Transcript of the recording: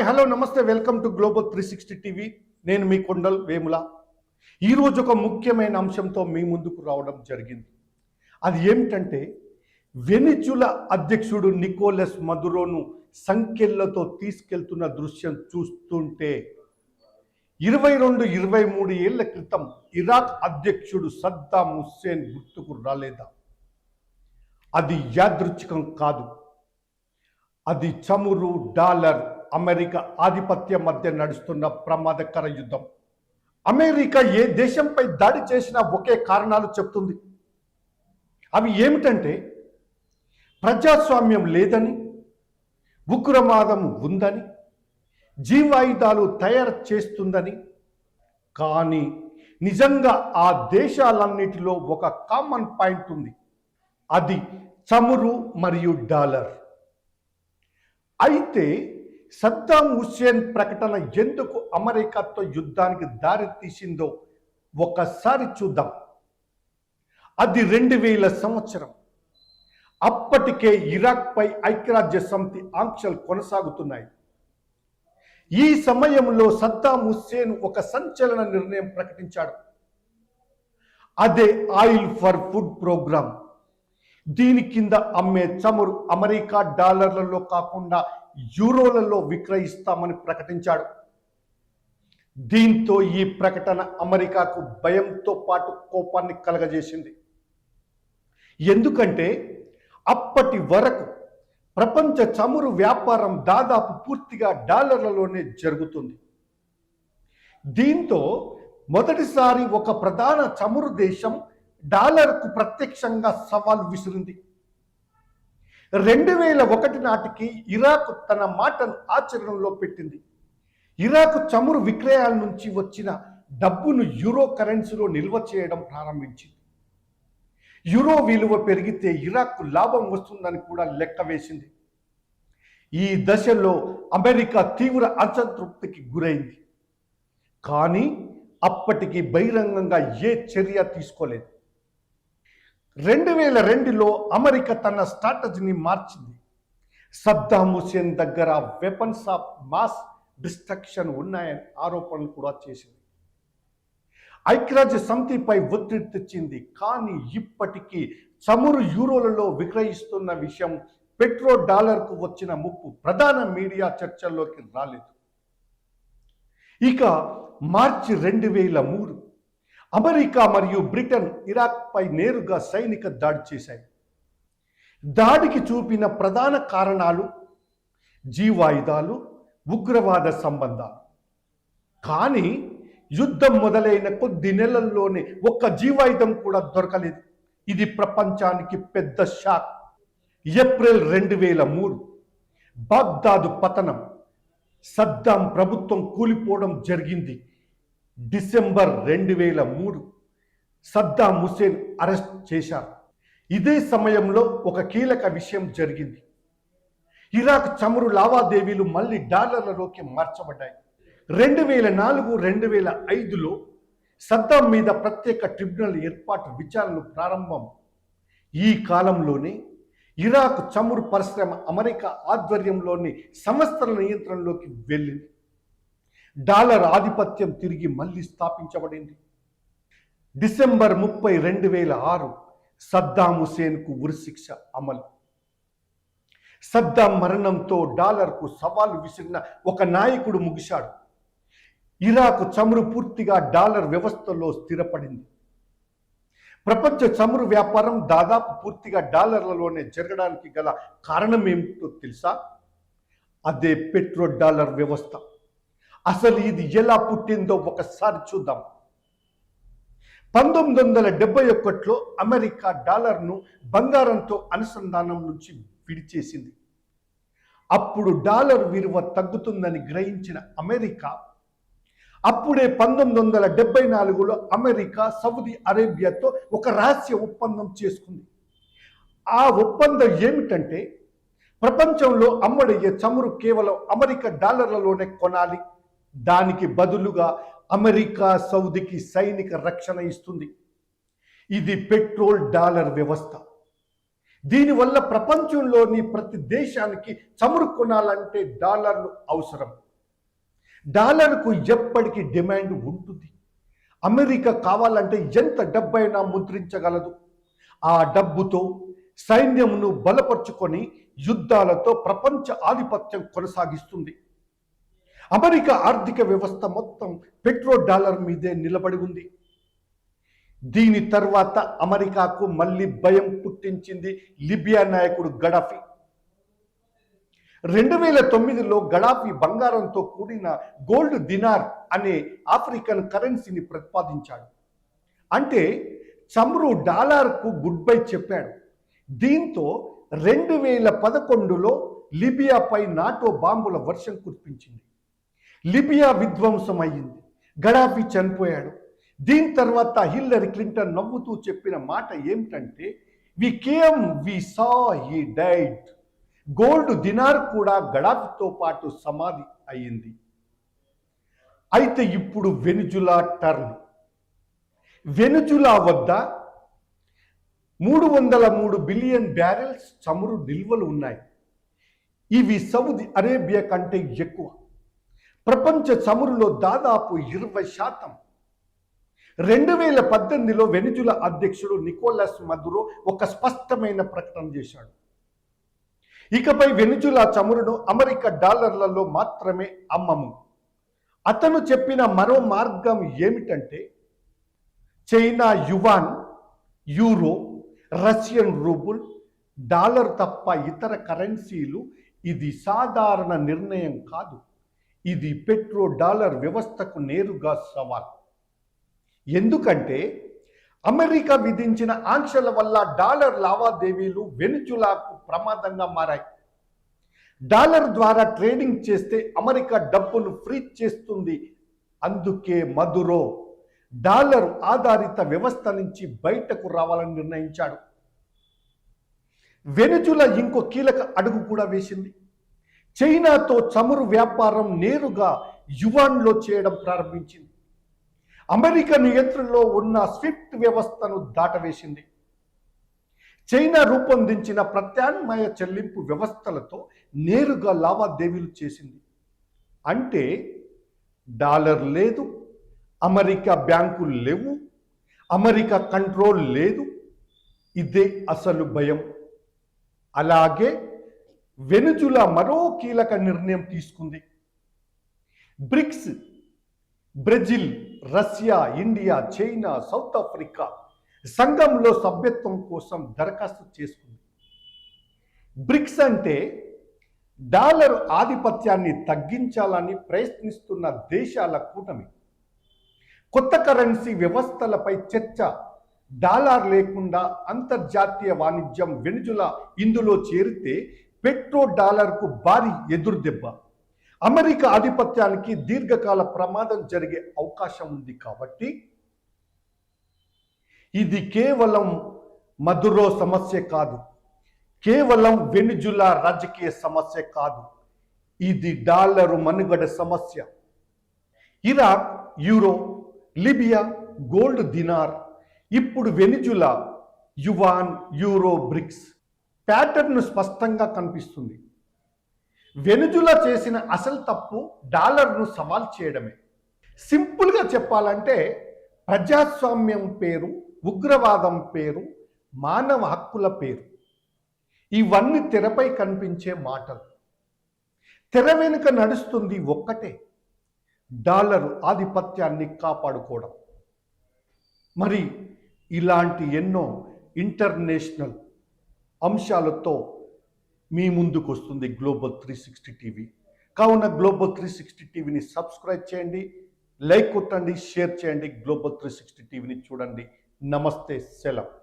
Hi hello నమస్తే welcome to global three sixty TV. నేను మీ కొండల్ వేముల. ఈరోజు ఒక ముఖ్యమైన అంశంతో మీ ముందుకు రావడం జరిగింది. అది ఏమిటంటే వెనిచుల అధ్యక్షుడు నికోలస్ మధురోను సంఖ్యలతో తీసుకెళ్తున్న దృశ్యం చూస్తుంటే ఇరవై రెండు ఇరవై మూడు ఏళ్ళ క్రితం ఇరాక్ అధ్యక్షుడు సద్దాం హుస్సేన్ గుర్తుకు రాలేదా? అది యాదృచ్ఛికం కాదు. అది చమురు డాలర్ అమెరికా ఆధిపత్యం మధ్య నడుస్తున్న ప్రమాదకర యుద్ధం. అమెరికా ఏ దేశంపై దాడి చేసినా ఒకే కారణాలు చెప్తుంది. అవి ఏమిటంటే ప్రజాస్వామ్యం లేదని ఉగ్రవాదం ఉందని జీవాయుధాలు తయారు చేస్తుందని. కానీ నిజంగా ఆ దేశాలన్నిటిలో ఒక కామన్ పాయింట్ ఉంది. అది చమురు మరియు డాలర్. అయితే సద్దాం హుస్సేన్ ప్రకటన ఎందుకు అమెరికాతో యుద్ధానికి దారి తీసిందో ఒకసారి చూద్దాం. అది రెండు వేల సంవత్సరం. అప్పటికే ఇరాక్పై ఐక్యరాజ్య సమితి ఆంక్షలు కొనసాగుతున్నాయి. ఈ సమయంలో సద్దాం హుస్సేన్ ఒక సంచలన నిర్ణయం ప్రకటించాడు. అదే ఆయిల్ ఫర్ ఫుడ్ ప్రోగ్రామ్. దీని కింద అమ్మే చమురు అమెరికా డాలర్లలో కాకుండా యూరోలలో విక్రయిస్తామని ప్రకటించాడు. దీంతో ఈ ప్రకటన అమెరికాకు భయంతో పాటు కోపాన్ని కలగజేసింది. ఎందుకంటే అప్పటి వరకు ప్రపంచ చమురు వ్యాపారం దాదాపు పూర్తిగా డాలర్లలోనే జరుగుతుంది. దీంతో మొదటిసారి ఒక ప్రధాన చమురు దేశం డాలర్కు ప్రత్యక్షంగా సవాల్ విసిరింది. రెండు వేల ఒకటి నాటికి ఇరాక్ తన మాటను ఆచరణలో పెట్టింది. ఇరాక్ చమురు విక్రయాల నుంచి వచ్చిన డబ్బును యూరో కరెన్సీలో నిల్వ చేయడం ప్రారంభించింది. యూరో విలువ పెరిగితే ఇరాక్కు లాభం వస్తుందని కూడా లెక్క వేసింది. ఈ దశలో అమెరికా తీవ్ర అసంతృప్తికి గురైంది. కానీ అప్పటికి బహిరంగంగా ఏ చర్య తీసుకోలేదు. రెండు వేల రెండులో అమెరికా తన స్ట్రాటజీని మార్చింది. సద్దాం హుసేన్ దగ్గర వెపన్స్ ఆఫ్ మాస్ డిస్ట్రక్షన్ ఉన్నాయని ఆరోపణలు కూడా చేసింది. ఐక్యరాజ్య సమితిపై ఒత్తిడి తెచ్చింది కానీ ఇప్పటికీ చమురు యూరోలలో విక్రయిస్తున్న విషయం పెట్రో డాలర్కు వచ్చిన ముప్పు ప్రధాన మీడియా చర్చల్లోకి రాలేదు. ఇక మార్చి రెండు వేల మూడు అమెరికా మరియు బ్రిటన్ ఇరాక్పై నేరుగా సైనిక దాడి చేశాయి. దాడికి చూపిన ప్రధాన కారణాలు జీవాయుధాలు ఉగ్రవాద సంబంధాలు. కానీ యుద్ధం మొదలైన కొద్ది నెలల్లోనే ఒక్క జీవాయుధం కూడా దొరకలేదు. ఇది ప్రపంచానికి పెద్ద షాక్. ఏప్రిల్ రెండు వేల మూడు బాగ్దాదు పతనం. సద్దాం ప్రభుత్వం కూలిపోవడం జరిగింది. డిసెంబర్ రెండు వేల మూడు సద్దాం హుసేన్ అరెస్ట్ చేశారు. ఇదే సమయంలో ఒక కీలక విషయం జరిగింది. ఇరాక్ చమురు లావాదేవీలు మళ్ళీ డాలర్లలోకి మార్చబడ్డాయి. రెండు వేల నాలుగు రెండు వేల ఐదులో సద్దాం మీద ప్రత్యేక ట్రిబ్యునల్ ఏర్పాటు విచారణలు ప్రారంభం. ఈ కాలంలోనే ఇరాక్ చమురు పరిశ్రమ అమెరికా ఆధ్వర్యంలోని సంస్థల నియంత్రణలోకి వెళ్ళింది. డాలర్ ఆధిపత్యం తిరిగి మళ్ళీ స్థాపించబడింది. డిసెంబర్ ముప్పై రెండు వేల ఆరు సద్దాం హుసేన్కు ఉరిశిక్ష అమలు. సద్దాం మరణంతో డాలర్కు సవాలు విసిరిన ఒక నాయకుడు ముగిశాడు. ఇరాకు చమురు పూర్తిగా డాలర్ వ్యవస్థలో స్థిరపడింది. ప్రపంచ చమురు వ్యాపారం దాదాపు పూర్తిగా డాలర్లలోనే జరగడానికి గల కారణం ఏమిటో తెలుసా? అదే పెట్రో డాలర్ వ్యవస్థ. అసలు ఇది ఎలా పుట్టిందో ఒకసారి చూద్దాం. పంతొమ్మిది వందల డెబ్బై ఒకటిలో అమెరికా డాలర్ను బంగారంతో అనుసంధానం నుంచి విడిచేసింది. అప్పుడు డాలర్ విలువ తగ్గుతుందని గ్రహించిన అమెరికా అప్పుడే పంతొమ్మిది వందల డెబ్బై నాలుగులో అమెరికా సౌదీ అరేబియాతో ఒక రహస్య ఒప్పందం చేసుకుంది. ఆ ఒప్పందం ఏమిటంటే ప్రపంచంలో అమ్మడయ్యే చమురు కేవలం అమెరికా డాలర్లలోనే కొనాలి. దానికి బదులుగా అమెరికా సౌదీకి సైనిక రక్షణ ఇస్తుంది. ఇది పెట్రోల్ డాలర్ వ్యవస్థ. దీనివల్ల ప్రపంచంలోని ప్రతి దేశానికి చమురు కొనాలంటే డాలర్లు అవసరం. డాలర్కు ఎప్పటికీ డిమాండ్ ఉంటుంది. అమెరికా కావాలంటే ఎంత డబ్బైనా ముద్రించగలదు. ఆ డబ్బుతో సైన్యమును బలపరుచుకొని యుద్ధాలతో ప్రపంచ ఆధిపత్యం కొనసాగిస్తుంది. అమెరికా ఆర్థిక వ్యవస్థ మొత్తం పెట్రో డాలర్ మీదే నిలబడి ఉంది. దీని తర్వాత అమెరికాకు మళ్ళీ భయం పుట్టించింది లిబియా నాయకుడు గడాఫీ. రెండు వేల తొమ్మిదిలో గడాఫీ బంగారంతో కూడిన గోల్డ్ దినార్ అనే ఆఫ్రికన్ కరెన్సీని ప్రతిపాదించాడు. అంటే చమురు డాలర్కు గుడ్ బై చెప్పాడు. దీంతో రెండు వేల పదకొండులో లిబియాపై నాటో బాంబుల వర్షం కురిపించింది. లిబియా విధ్వంసం అయ్యింది గడాఫీ చనిపోయాడు. దీని తర్వాత హిల్లరీ క్లింటన్ నవ్వుతూ చెప్పిన మాట ఏమిటంటే we came we saw he died gold dinar కూడా గడాఫీతో పాటు సమాధి అయ్యింది. అయితే ఇప్పుడు వెనుజులా టర్న్. వెనుజులా వద్ద మూడు వందల మూడు బిలియన్ బ్యారెల్స్ చమురు నిల్వలు ఉన్నాయి. ఇవి సౌదీ అరేబియా కంటే ఎక్కువ. ప్రపంచ చమురులో దాదాపు ఇరవై శాతం. రెండు వేల పద్దెనిమిదిలో వెనుజుల అధ్యక్షుడు నికోలస్ మధురో ఒక స్పష్టమైన ప్రకటన చేశాడు. ఇకపై వెనుజులా చమురును అమెరికా డాలర్లలో మాత్రమే అమ్మము. అతను చెప్పిన మరో మార్గం ఏమిటంటే China yuan euro Russian ruble dollar తప్ప ఇతర కరెన్సీలు ఇది సాధారణ నిర్ణయం కాదు. ఇది పెట్రో డాలర్ వ్యవస్థకు నేరుగా సవాల్. ఎందుకంటే అమెరికా విధించిన ఆంక్షల వల్ల డాలర్ లావాదేవీలు వెనుచులాకు ప్రమాదంగా మారాయి. డాలర్ ద్వారా ట్రేడింగ్ చేస్తే అమెరికా డబ్బును ఫ్రీ చేస్తుంది. అందుకే మధురో డాలర్ ఆధారిత వ్యవస్థ నుంచి బయటకు రావాలని నిర్ణయించాడు. వెనుజుల ఇంకో కీలక అడుగు కూడా వేసింది. చైనాతో చమురు వ్యాపారం నేరుగా యువాన్లో చేయడం ప్రారంభించింది. అమెరికా నియంత్రణలో ఉన్న స్విఫ్ట్ వ్యవస్థను దాటవేసింది. చైనా రూపొందించిన ప్రత్యామ్నాయ చెల్లింపు వ్యవస్థలతో నేరుగా లావాదేవీలు చేసింది. అంటే డాలర్ లేదు అమెరికా బ్యాంకులు లేవు అమెరికా కంట్రోల్ లేదు ఇదే అసలు భయం. అలాగే వెనుజుల మరో కీలక నిర్ణయం తీసుకుంది. BRICS Brazil Russia India China South Africa సంఘంలో సభ్యత్వం కోసం దరఖాస్తు చేసుకుంది. బ్రిక్స్ అంటే డాలర్ ఆధిపత్యాన్ని తగ్గించాలని ప్రయత్నిస్తున్న దేశాల కూటమి. కొత్త కరెన్సీ వ్యవస్థలపై చర్చ డాలర్ లేకుండా అంతర్జాతీయ వాణిజ్యం వెనుజుల ఇందులో చేరితే పెట్రో డాలర్కు భారీ ఎదురుదెబ్బ. అమెరికా ఆధిపత్యానికి దీర్ఘకాల ప్రమాదం జరిగే అవకాశం ఉంది కాబట్టి ఇది కేవలం మధురో సమస్య కాదు. కేవలం వెనుజులా రాజకీయ సమస్య కాదు. ఇది డాలరు మనుగడ సమస్య. Iraq euro Libya gold dinar. ఇప్పుడు Venezuela yuan euro BRICS. Pattern స్పష్టంగా కనిపిస్తుంది. వెనుజులా చేసిన అసలు తప్పు డాలర్ను సవాల్ చేయడమే. సింపుల్గా చెప్పాలంటే ప్రజాస్వామ్యం పేరు ఉగ్రవాదం పేరు మానవ హక్కుల పేరు. ఇవన్నీ తెరపై కనిపించే మాటలు. తెర వెనుక నడుస్తుంది ఒక్కటే డాలర్ ఆధిపత్యాన్ని కాపాడుకోవడం. మరి ఇలాంటి ఎన్నో ఇంటర్నేషనల్ అంశాలతో మీ ముందుకు వస్తుంది గ్లోబల్ త్రీ సిక్స్టీ టీవీ కావున గ్లోబల్ త్రీ సిక్స్టీ టీవీని సబ్స్క్రైబ్ చేయండి లైక్ కొట్టండి షేర్ చేయండి గ్లోబల్ త్రీ సిక్స్టీ టీవీని చూడండి. నమస్తే సెలవు.